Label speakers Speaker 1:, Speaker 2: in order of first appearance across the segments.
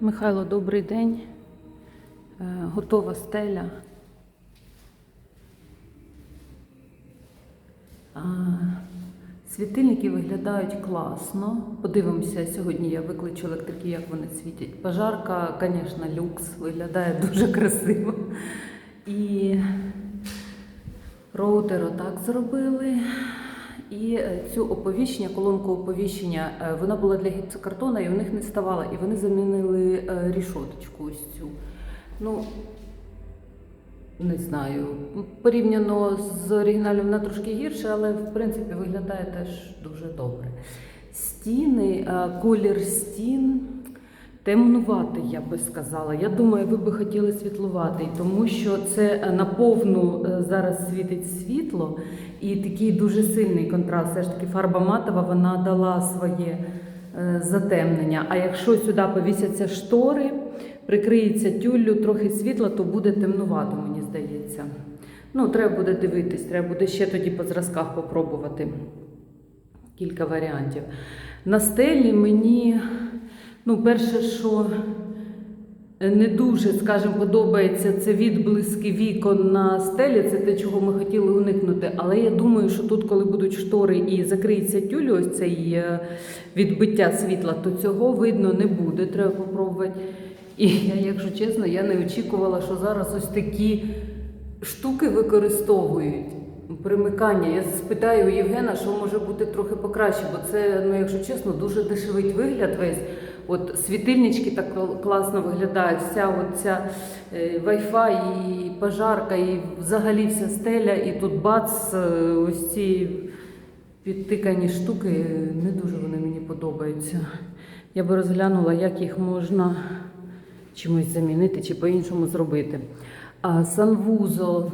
Speaker 1: Михайло, добрий день. Е, Готова стеля. Світильники виглядають класно. Подивимося, сьогодні я викличу електрики, як вони світять. Пожарка, звісно, люкс, виглядає дуже красиво. І роутер отак зробили. І е, цю оповіщення, колонку оповіщення, е, вона була для гіпсокартона і у них не ставала. І вони замінили е, рішоточку ось цю. Ну, не знаю. Порівняно з оригіналом вона трошки гірше, але в принципі виглядає теж дуже добре. Стіни, колір стін темнуватий, я би сказала. Я думаю, ви би хотіли світлуватий, тому що це е, наповну е, зараз світить світло і такий дуже сильний контраст. Все ж таки фарба матова вона дала своє е, затемнення. А якщо сюди повісяться штори, прикриється тюллю, трохи світла, то буде темнувато, мені здається. Ну, треба буде дивитись, треба буде ще тоді по зразках попробувати кілька варіантів. На стелі мені, ну, перше, що не дуже, скажімо, подобається це відблиски вікон на стелі, це те, чого ми хотіли уникнути. Але я думаю, що тут, коли будуть штори і закриється тюль, ось цей е, відбиття світла, то цього видно не буде. Треба попробувати. І я, якщо чесно, я не очікувала, що зараз ось такі штуки використовують. Примикання. Я спитаю у Євгена, що може бути трохи покраще, бо це, ну якщо чесно, дуже дешевий вигляд весь. От світильнички так класно виглядають, вся от ця е, і пожарка, і взагалі вся стеля, і тут бац, е, ось ці підтикані штуки, е, не дуже вони мені подобаються. Я би розглянула, як їх можна чимось замінити чи по-іншому зробити. А санвузол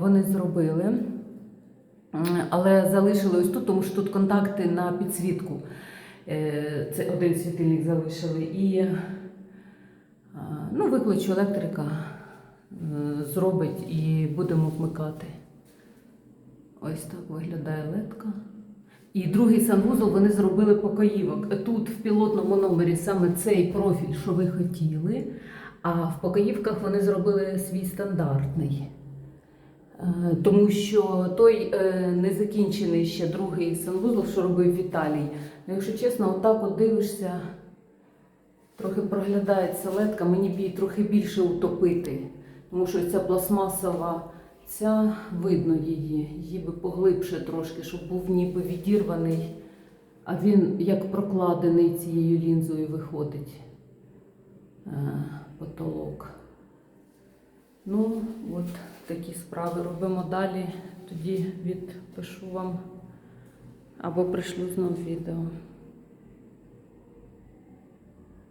Speaker 1: вони зробили, але залишили ось тут, тому що тут контакти на підсвітку. Е, Це один світильник залишили. І а, ну, викличу електрика, е, зробить і будемо вмикати. Ось так виглядає ледка. І другий санвузол вони зробили покоївок. Тут в пілотному номері саме цей профіль, що ви хотіли, а в покоївках вони зробили свій стандартний. Е, Тому що той е, незакінчений ще другий санвузол, що робив Віталій. Ну, якщо чесно, отак от дивишся, трохи проглядається ледка, мені б її трохи більше утопити. Тому що ця пластмасова, ця видно її, її би поглибше трошки, щоб був ніби відірваний, а він як прокладений цією лінзою виходить е, потолок. Ну, от такі справи робимо далі. Тоді відпишу вам або пришлю знов відео.